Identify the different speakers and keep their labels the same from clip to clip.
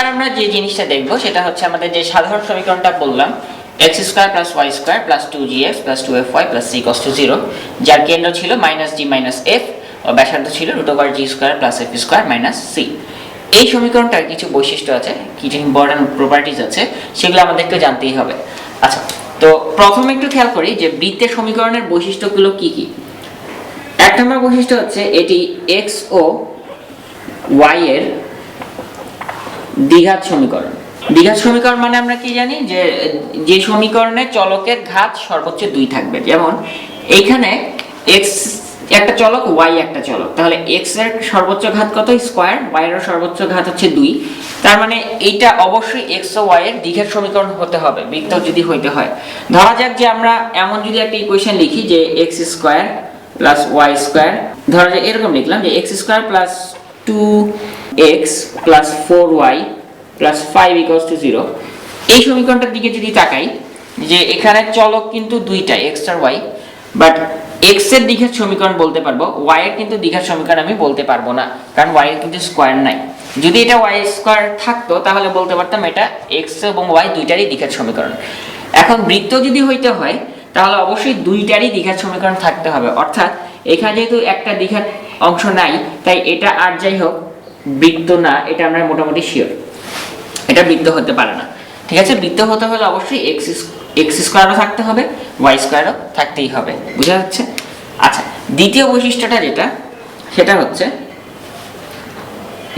Speaker 1: এবার আমরা যে জিনিসটা দেখব, সেটা হচ্ছে আমাদের যে সাধারণ সমীকরণটা বললাম x square plus y square plus two g x plus two f y plus c equals to zero যার কেন্দ্র ছিল মাইনাস জি মাইনাস এফ ও ব্যাসার্ধ ছিল root over g square plus f square minus c এই সমীকরণটার কিছু বৈশিষ্ট্য আছে, কিছু ইম্পর্টেন্ট প্রপার্টিজ আছে, সেগুলো আমাদেরকে জানতেই হবে। আচ্ছা তো প্রথমে একটু খেয়াল করি যে বৃত্তের সমীকরণের বৈশিষ্ট্যগুলো কি কি। এক নম্বর বৈশিষ্ট্য হচ্ছে এটি এক্স ও ওয়াই এর দ্বিঘাত সমীকরণ। দ্বিঘাত সমীকরণ মানে আমরা কি জানি? যে যে সমীকরণে চলকের ঘাত সর্বোচ্চ দুই থাকবে। যেমন, এইখানে এক্স একটা চলক ওয়াই একটা চলক। তাহলে এক্সের সর্বোচ্চ ঘাত কত? স্কোয়ার। ওয়াই এর সর্বোচ্চ ঘাত হচ্ছে দুই। তার মানে এইটা অবশ্যই এক্স ও ওয়াই এর দ্বিঘাত সমীকরণ হতে হবে, বৃত্ত যদি হইতে হয়। ধরা যাক যে আমরা এমন যদি একটা ইকুয়েশন লিখি যে x square plus y square. ধরা যাক, এরকম লিখলাম যে x square plus two x plus four y plus five equals to zero এই সমীকরণটার দিকে যদি তাকাই, যে এখানে চলক কিন্তু দুইটা এক্স আর ওয়াই বাট এক্সের দ্বিঘাত সমীকরণ বলতে পারব ওয়াই এর কিন্তু দ্বিঘাত সমীকরণ আমি বলতে পারব না, কারণ ওয়াই এর কিন্তু স্কোয়ার নাই। যদি এটা ওয়াই স্কোয়ার থাকতো, তাহলে বলতে পারতাম এটা এক্স এবং ওয়াই দুইটারই দ্বিঘাত সমীকরণ। এখন বৃত্ত যদি হইতে হয়, তাহলে অবশ্যই দুইটারই দ্বিঘাত সমীকরণ থাকতে হবে। অর্থাৎ এখানে যেহেতু একটা দ্বিঘাত অংশ নাই, তাই এটা আর যাই হোক বৃত্ত না, এটা আমরা মোটামুটি শিওর এটা বৃত্ত হতে পারে না। ঠিক আছে? বৃত্ত হতে হলে অবশ্যই এক্স এক্স স্কোয়ারও থাকতে হবে ওয়াই স্কোয়ারও থাকতেই হবে। বুঝা যাচ্ছে? আচ্ছা দ্বিতীয় বৈশিষ্ট্যটা যেটা, সেটা হচ্ছে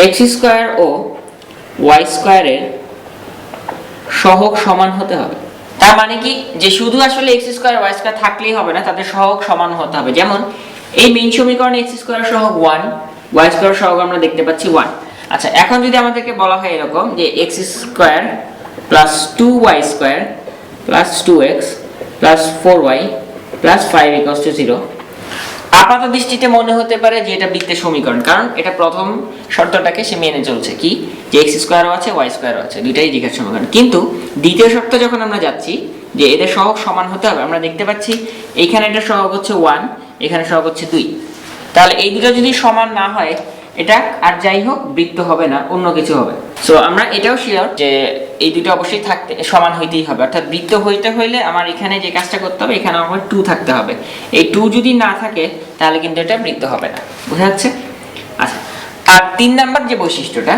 Speaker 1: এক্স স্কোয়ার ও ওয়াই স্কোয়ারের সহগ সমান হতে হবে। তার মানে কি? যে শুধু আসলে এক্স স্কোয়ার ওয়াই স্কোয়ার থাকলেই হবে না, তাদের সহগ সমান হতে হবে। যেমন, এই মেইন সমীকরণে এক্স স্কোয়ার সহগ ওয়ান ওয়াই স্কোয়ার সহগ আমরা দেখতে পাচ্ছি ওয়ান। আচ্ছা এখন যদি আমাদেরকে বলা হয় এরকম যে x square plus two y square plus two x plus four y plus five equals to zero. আপাত দৃষ্টিতে মনে হতে পারে যে এটা বৃত্তের সমীকরণ, কারণ এটা প্রথম শর্তটাকে সে মেনে চলছে কি? যে এক্স স্কোয়ারও আছে, ওয়াই স্কোয়ারও আছে, দুইটাই দ্বিঘাত সমীকরণ। কিন্তু দ্বিতীয় শর্ত যখন আমরা যাচ্ছি যে এদের সহগ সমান হতে হবে, আমরা দেখতে পাচ্ছি এখানে এটা সহগ হচ্ছে ওয়ান, এখানে সহগ হচ্ছে দুই। তাহলে এই দুটো যদি সমান না হয়, এটা আর যাই হোক, বৃত্ত হবে না, অন্য কিছু হবে। সো আমরা এটাও শিওর যে এই দুটো অবশ্যই থাকতে, সমান হইতেই হবে। অর্থাৎ বৃত্ত হইতে হইলে আমার এখানে যে কাজটা করতে হবে, এখানে আমার টু থাকতে হবে। এই টু যদি না থাকে, তাহলে কিন্তু এটা বৃত্ত হবে না। বোঝা যাচ্ছে? আচ্ছা আর তিন নাম্বার যে বৈশিষ্ট্যটা,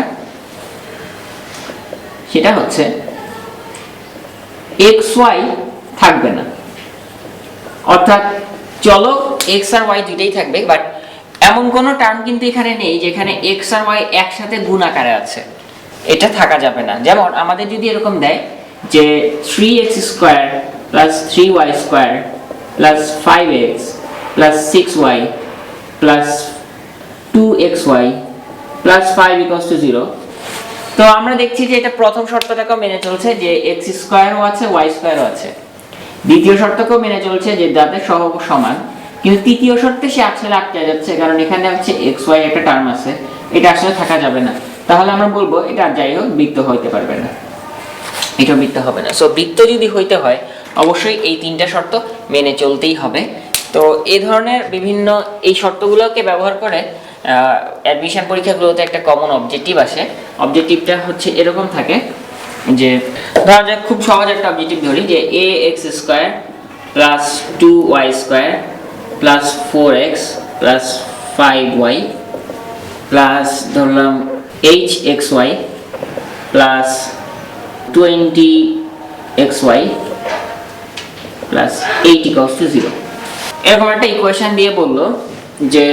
Speaker 1: সেটা হচ্ছে এক্স ওয়াই থাকবে না। অর্থাৎ চলো এক্স আর ওয়াই দুইটাই থাকবে বাট এমন কোনো টার্ম কিন্তু এখানে নেই যেখানে এক্স আর ওয়াই একসাথে গুণ আকারে আছে। এটা থাকা যাবে না। যেমন আমাদের যদি এরকম দেয় যে three x square plus three y square plus five x plus six y plus two x y plus five equals to zero তো আমরা দেখছি যে এটা প্রথম শর্তটাকেও মেনে চলছে যে এক্স স্কোয়ারও আছে ওয়াই স্কোয়ারও আছে। দ্বিতীয় শর্তকেও মেনে চলছে যে যাদের সহগ সমান। কিন্তু তৃতীয় শর্তে সে আসলে আটকে যাচ্ছে, কারণ এখানে হচ্ছে এক্স ওয়াই একটা টার্ম আছে। এটা আসলে থাকা যাবে না। তাহলে আমরা বলব, এটা যাই হোক, বৃত্ত হইতে পারবে না। এটা বৃত্ত হবে না। সো বৃত্ত যদি হইতে হয়, অবশ্যই এই তিনটা শর্ত মেনে চলতেই হবে। তো এই ধরনের বিভিন্ন এই শর্তগুলোকে ব্যবহার করে অ্যাডমিশন পরীক্ষাগুলোতে একটা কমন অবজেক্টিভ আসে। অবজেক্টিভটা হচ্ছে এরকম থাকে যে, ধরা যাক, খুব সহজ একটা অবজেক্টিভ ধরি যে a x square plus two y square plus four x plus five y plus ধরলাম h x y plus twenty x y plus eight equals to zero এরকম একটা ইকুয়েশন দিয়ে বলল যে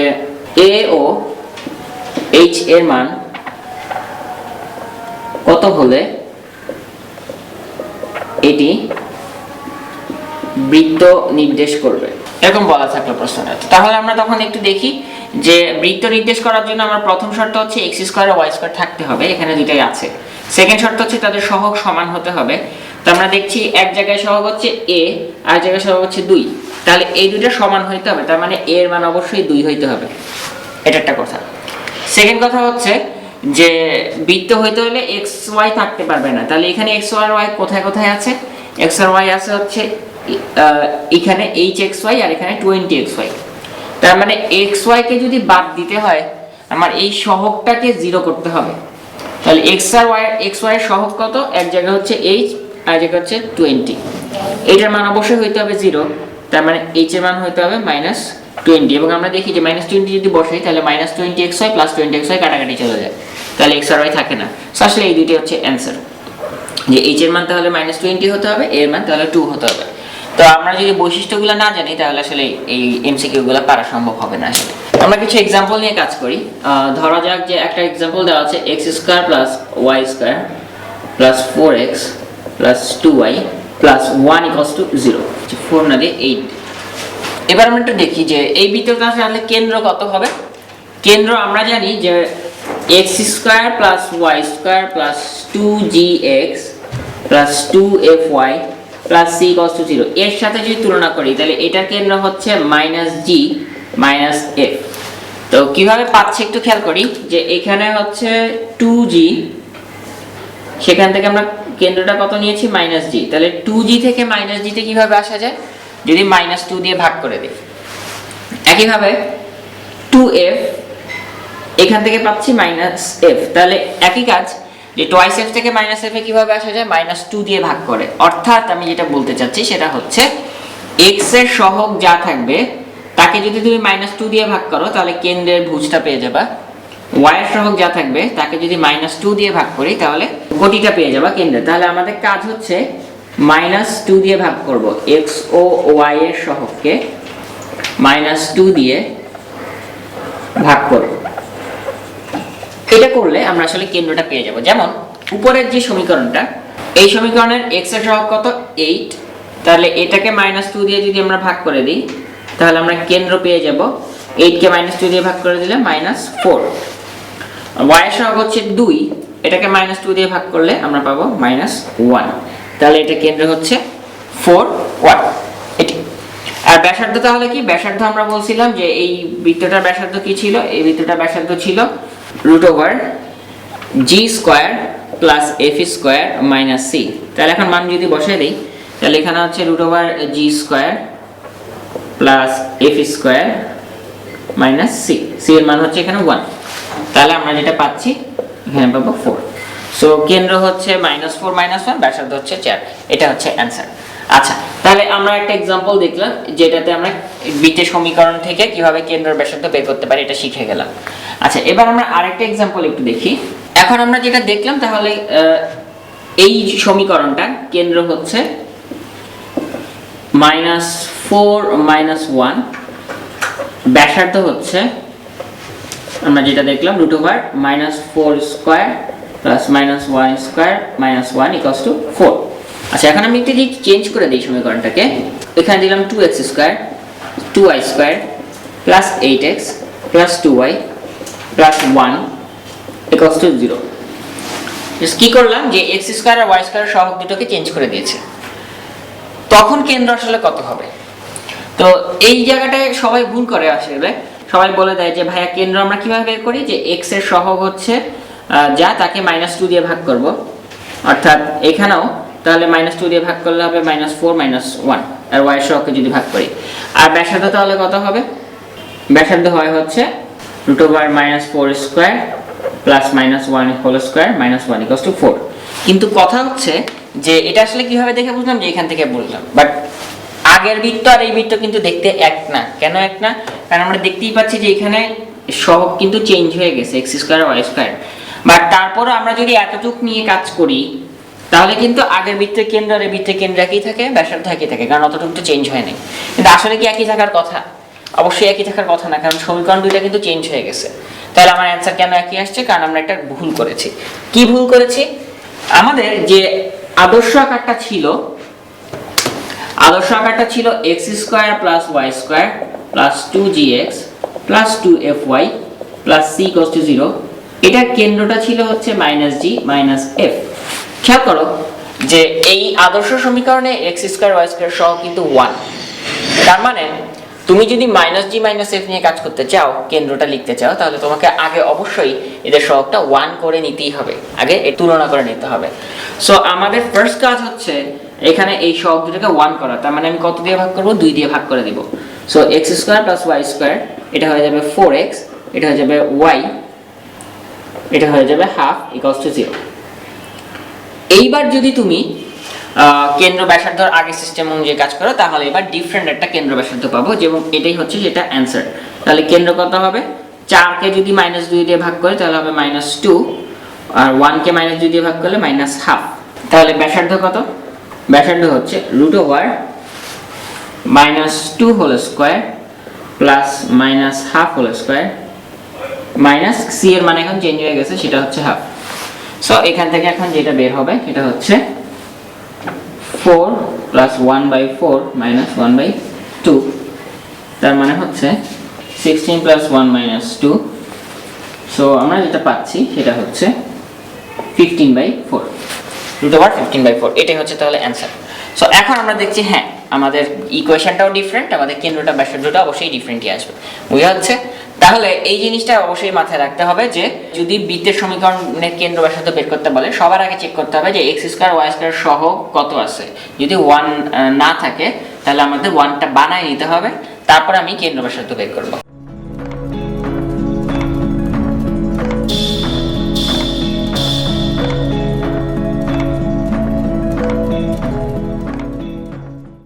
Speaker 1: এ ও এইচ এর মান কত হলে এটি বৃত্ত নির্দেশ করবে? এরকম বলা থাকল প্রশ্নটা। তাহলে আমরা তখন একটু দেখি যে বৃত্ত নির্দেশ করার জন্য আমার প্রথম শর্ত হচ্ছে এক্স স্কোয়ার ওয়াই স্কোয়ার থাকতে হবে, এখানে দুইটাই আছে। সেকেন্ড শর্ত হচ্ছে তাদের সহগ সমান হতে হবে। তো আমরা দেখছি এক জায়গায় সহগ হচ্ছে এ আর জায়গায় সহগ হচ্ছে দুই। তাহলে এই দুইটা সমান হইতে হবে, তার মানে এর মান অবশ্যই দুই হইতে হবে। এটা একটা কথা। সেকেন্ড কথা হচ্ছে যে বৃত্ত হইতে হলে এক্স ওয়াই থাকতে পারবে না। তাহলে এখানে এক্স ওয়াই ওয়াই কোথায় কোথায় আছে? এক্স আর ওয়াই আছে হচ্ছে এখানে এইচ এক্স ওয়াই আর এখানে টোয়েন্টি এক্স ওয়াই তার মানে এক্স ওয়াইকে যদি বাদ দিতে হয় আমার এই সহগটাকে জিরো করতে হবে। তাহলে এক্স আর ওয়াই এক্স ওয়াই এর সহগ কত? এক জায়গায় হচ্ছে এইচ আর এক জায়গায় হচ্ছে টোয়েন্টি এটার মান অবশ্যই হইতে হবে জিরো তার মানে এইচ এর মান হইতে হবে মাইনাস টোয়েন্টি এবং আমরা দেখি যে মাইনাস টোয়েন্টি যদি বসাই, তাহলে minus twenty x y plus twenty x y কাটাকাটি চলে যায়। তাহলে এক্স আর ওয়াই থাকে না। আসলে এই দুইটি হচ্ছে অ্যান্সার যে এইচ এর মান তাহলে মাইনাস টোয়েন্টি হতে হবে এর মান তাহলে টু হতে হবে। তো আমরা যদি বৈশিষ্ট্যগুলো না জানি, তাহলে আসলে এই এমসিকিউ গুলো পারা সম্ভব হবে না আসলে। আমরা কিছু এক্সাম্পল নিয়ে কাজ করি। ধরা যাক যে একটা এক্সাম্পল দেওয়া আছে x square plus y square plus four x plus two y plus one equals to zero four না দিয়ে এইট এবার আমরা একটু দেখি যে এই বৃত্তটা আসলে কেন্দ্র কত হবে? কেন্দ্র আমরা জানি যে x square plus y square plus two g x plus two f y plus c equals to zero এর সাথে যদি তুলনা করি, তাহলে এটার কেন্দ্র হচ্ছে মাইনাস জি মাইনাস এফ তো কীভাবে পাচ্ছি একটু খেয়াল করি, যে এখানে হচ্ছে টু জি সেখান থেকে আমরা কেন্দ্রটা কত নিয়েছি? মাইনাস জি তাহলে টু জি থেকে মাইনাস জিতে কীভাবে আসা যায়? যদি মাইনাস টু দিয়ে ভাগ করে দিই। একইভাবে টু এফ এখান থেকে পাচ্ছি মাইনাস এফ তাহলে একই কাজ যে টোয়াইস এফ থেকে মাইনাস এফ কীভাবে আসা যায়? মাইনাস টু দিয়ে ভাগ করে। অর্থাৎ আমি যেটা বলতে চাচ্ছি সেটা হচ্ছে এক্সের সহগ যা থাকবে, তাকে যদি তুমি মাইনাস টু দিয়ে ভাগ করো, তাহলে কেন্দ্রের ভুজটা পেয়ে যাবা। ওয়াই এর সহগ যা থাকবে, তাকে যদি মাইনাস টু দিয়ে ভাগ করি, তাহলে কোটিটা পেয়ে যাবা কেন্দ্রে। তাহলে আমাদের কাজ হচ্ছে মাইনাস টু দিয়ে ভাগ করব এক্স ও ওয়াই এর সহগকে মাইনাস টু দিয়ে ভাগ করব। এটা করলে আমরা আসলে কেন্দ্রটা পেয়ে যাব। যেমন, উপরের যে সমীকরণটা, এই সমীকরণের এক্সের সহগ কত? এইট তাহলে এটাকে মাইনাস টু দিয়ে যদি আমরা ভাগ করে দিই, তাহলে আমরা কেন্দ্র পেয়ে যাব। এইটকে মাইনাস টু দিয়ে ভাগ করে দিলে মাইনাস ফোর ওয়াই সহগ হচ্ছে দুই। এটাকে মাইনাস টু দিয়ে ভাগ করলে আমরা পাবো মাইনাস ওয়ান তাহলে এটা কেন্দ্র হচ্ছে ফোর ওয়ান এটি। আর ব্যাসার্ধ তাহলে কি? ব্যাসার্ধ আমরা বলছিলাম যে এই বৃত্তটার ব্যাসার্ধ কি ছিল? এই বৃত্তটার ব্যাসার্ধ ছিল root over g square plus f square minus c তাহলে এখন মান যদি বসাই দিই, তাহলে এখানে হচ্ছে root over g square plus f square minus c c এর মান হচ্ছে এখানে ওয়ান তাহলে আমরা যেটা পাচ্ছি, এখানে পাবো ফোর সো কেন্দ্র হচ্ছে মাইনাস ফোর মাইনাস ওয়ান ব্যাসার্ধ হচ্ছে চার। এটা হচ্ছে অ্যান্সার আচ্ছা তাহলে আমরা একটা এক্সাম্পল দেখলাম, যেটাতে আমরা বৃত্তের সমীকরণ থেকে কীভাবে কেন্দ্রের ব্যাসার্ধ বের করতে পারি, এটা শিখে গেলাম। আচ্ছা এবার আমরা আরেকটা এক্সাম্পল একটু দেখি। এখন আমরা যেটা দেখলাম, তাহলে এই সমীকরণটা, কেন্দ্র হচ্ছে মাইনাস ফোর মাইনাস ওয়ান ব্যাসার্ধ হচ্ছে, আমরা যেটা দেখলাম root over minus four square plus minus one square minus one equals to four আচ্ছা এখন আমি একটু চেঞ্জ করে দিই সমীকরণটাকে। এখানে দিলাম two x square two y square plus eight x plus two y plus one equals to zero কি করলাম? যে এক্স স্কোয়ার আর ওয়াই স্কোয়ার সহগ দুটোকে চেঞ্জ করে দিয়েছে। তখন কেন্দ্র আসলে কত হবে? তো এই জায়গাটায় সবাই ভুল করে আসলে। সবাই বলে দেয় যে, ভাইয়া, কেন্দ্র আমরা কীভাবে বের করি? যে এক্সের সহগ হচ্ছে যা তাকে মাইনাস টু দিয়ে ভাগ করব। অর্থাৎ এখানেও তাহলে মাইনাস টু দিয়ে ভাগ করলে হবে মাইনাস ফোর মাইনাস ওয়ান আর ওয়াই সহগকে যদি ভাগ করি। আর ব্যাসার্ধ তাহলে কত হবে? ব্যাসার্ধ হয় হচ্ছে root over minus four square plus minus one whole square minus one equals to four কিন্তু কথা হচ্ছে যে এটা আসলে কীভাবে দেখে বুঝলাম যে এখান থেকে বললাম। বাট আগের বৃত্ত আর এই বৃত্ত কিন্তু দেখতে এক না। কেন এক না? কারণ আমরা দেখতেই পাচ্ছি যে এখানে সহগ কিন্তু চেঞ্জ হয়ে গেছে x square y square but তারপরও আমরা যদি এতটুক নিয়ে কাজ করি তাহলে কিন্তু আগের বৃত্তের কেন্দ্র আর এই বৃত্তের কেন্দ্র একই থাকে, ব্যাসার্ধ একই থাকে, কারণ অতটুকু তো চেঞ্জ হয়নি। কিন্তু আসলে কি একই থাকার কথা? অবশ্যই একই থাকার কথা না, কারণ সমীকরণ দুইটা কিন্তু চেঞ্জ হয়ে গেছে। তাহলে আমার অ্যান্সার কেন একই আসছে? কারণ আমরা একটা ভুল করেছি। কি ভুল করেছি? আমাদের যে আদর্শ আকারটা ছিল, আদর্শ আকারটা ছিল x square plus y square plus two g x plus two f y plus c equals to zero এটার কেন্দ্রটা ছিল হচ্ছে মাইনাস জি মাইনাস এফ খেয়াল করো যে এই আদর্শ সমীকরণে এক্স স্কোয়ার ওয়াই স্কোয়ার সহ কিন্তু ওয়ান তার মানে তুমি যদি মাইনাস জি মাইনাস এফ নিয়ে কাজ করতে চাও, কেন্দ্রটা লিখতে চাও, তাহলে তোমাকে আগে অবশ্যই এদের সহগটা ওয়ান করে নিতেই হবে। আগে তুলনা করে নিতে হবে। সো আমাদের ফার্স্ট কাজ হচ্ছে এখানে এই সহগ দুটোকে ওয়ান করা। তার মানে আমি কত দিয়ে ভাগ করব? দুই দিয়ে ভাগ করে দিব। So x square plus y square এটা হয়ে যাবে ফোর এক্স এটা হয়ে যাবে ওয়াই এটা হয়ে যাবে হাফ ইকলস টু জিরো এইবার যদি তুমি কেন্দ্র ব্যাসার্ধর আগের সিস্টেম অনুযায়ী কাজ করো, তাহলে এবার ডিফারেন্ট একটা কেন্দ্র ব্যাসার্ধ পাবো, যেমন এটাই হচ্ছে যেটা অ্যান্সার তাহলে কেন্দ্র কত হবে? চারকে যদি মাইনাস দুই দিয়ে ভাগ করে, তাহলে হবে মাইনাস টু আর ওয়ানকে মাইনাস দুই দিয়ে ভাগ করলে মাইনাস হাফ তাহলে ব্যাসার্ধ কত? ব্যাসার্ধ হচ্ছে root over minus two whole square plus minus half whole square minus c এর মানে এখন চেঞ্জ হয়ে গেছে, সেটা হচ্ছে হাফ সো এখান থেকে এখন যেটা বের হবে, সেটা হচ্ছে four plus one by four minus one by two তার মানে হচ্ছে sixteen plus one minus two so আমরা যেটা পাচ্ছি, সেটা হচ্ছে fifteen by four root over fifteen by four এটাই হচ্ছে তাহলে অ্যান্সার সো এখন আমরা দেখছি হ্যাঁ আমাদের ইকুয়েশনটাও ডিফারেন্ট আমাদের কেন্দ্রটা, ব্যাসার্ধটা অবশ্যই ডিফারেন্টই আসবে। বোঝা যাচ্ছে? তাহলে এই জিনিসটা অবশ্যই মাথায় রাখতে হবে যে, যদি বৃত্তের সমীকরণের কেন্দ্র ব্যাসার্ধ বের করতে বলে, সবার আগে চেক করতে হবে যে এক্স স্কোয়ার ওয়াই স্কোয়ার সহ কত আছে। যদি ওয়ান না থাকে, তাহলে আমাদের ওয়ানটা বানায় নিতে হবে। তারপর আমি কেন্দ্র ব্যাসার্ধ বের করব।